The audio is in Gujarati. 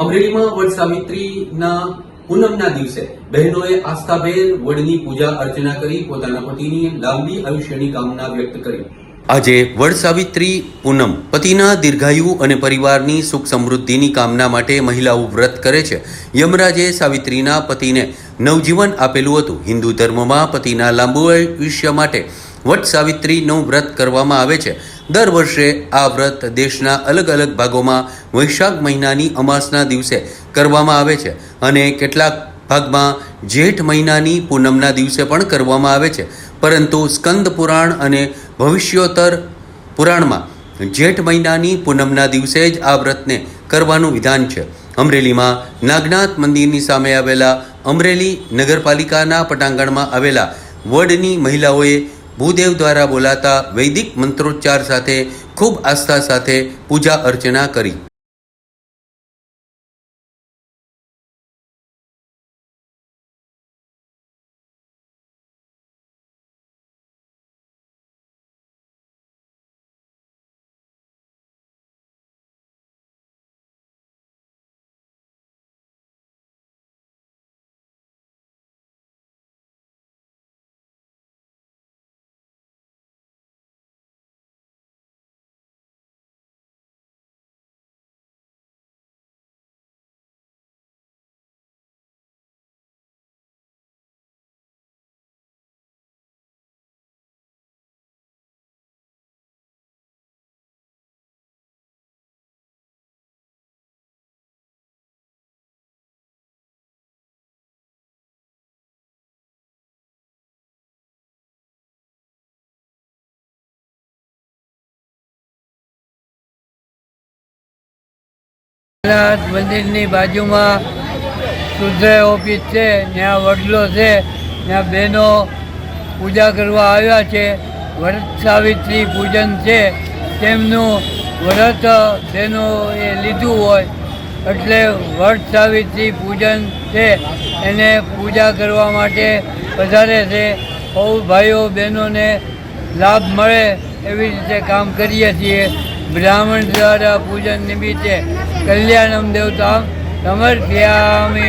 અમરેલીમાં વડ સાવિત્રીના પૂનમના દિવસે બહેનોએ આસ્થાભેર વડની પૂજા અર્ચના કરી પોતાના પતિની લાંબી આયુષ્યની કામના વ્યક્ત કરી. આજે વડ સાવિત્રી પૂનમ પતિના દીર્ઘાયુ અને પરિવારની સુખ સમૃદ્ધિની કામના માટે મહિલાઓ વ્રત કરે છે. યમરાજે સાવિત્રીના પતિને નવજીવન આપેલું હતું. હિન્દુ ધર્મમાં પતિના લાંબુ આયુષ્ય માટે વટ સાવિત્રીનું વ્રત કરવામાં આવે છે. દર વર્ષે આ વ્રત દેશના અલગ અલગ ભાગોમાં વૈશાખ મહિનાની અમાસના દિવસે કરવામાં આવે છે અને કેટલાક ભાગમાં જેઠ મહિનાની પૂનમના દિવસે પણ કરવામાં આવે છે. પરંતુ સ્કંદ પુરાણ અને ભવિષ્યોત્તર પુરાણમાં જેઠ મહિનાની પૂનમના દિવસે જ આ વ્રતને કરવાનું વિધાન છે. અમરેલીમાં નાગનાથ મંદિરની સામે આવેલા અમરેલી નગરપાલિકાના પટાંગણમાં આવેલા વડની મહિલાઓએ ભૂદેવ દ્વારા બોલાતા વૈદિક મંત્રોચ્ચાર સાથે ખૂબ આસ્થા સાથે પૂજા અર્ચના કરી. નાથ મંદિરની બાજુમાં શુદ્ધ ઓફિસ છે, ત્યાં વડલો છે, ત્યાં બહેનો પૂજા કરવા આવ્યા છે. વ્રત સાવિત્રી પૂજન છે. તેમનું વ્રત બહેનોએ લીધું હોય એટલે વ્રત સાવિત્રી પૂજન છે. એને પૂજા કરવા માટે વધારે છે. બહુ ભાઈઓ બહેનોને લાભ મળે એવી રીતે કામ કરીએ છીએ. બ્રાહ્મણ દ્વારા પૂજન નિમિત્તે કલ્યાણમ દેવતા સમર્પ્યામિ.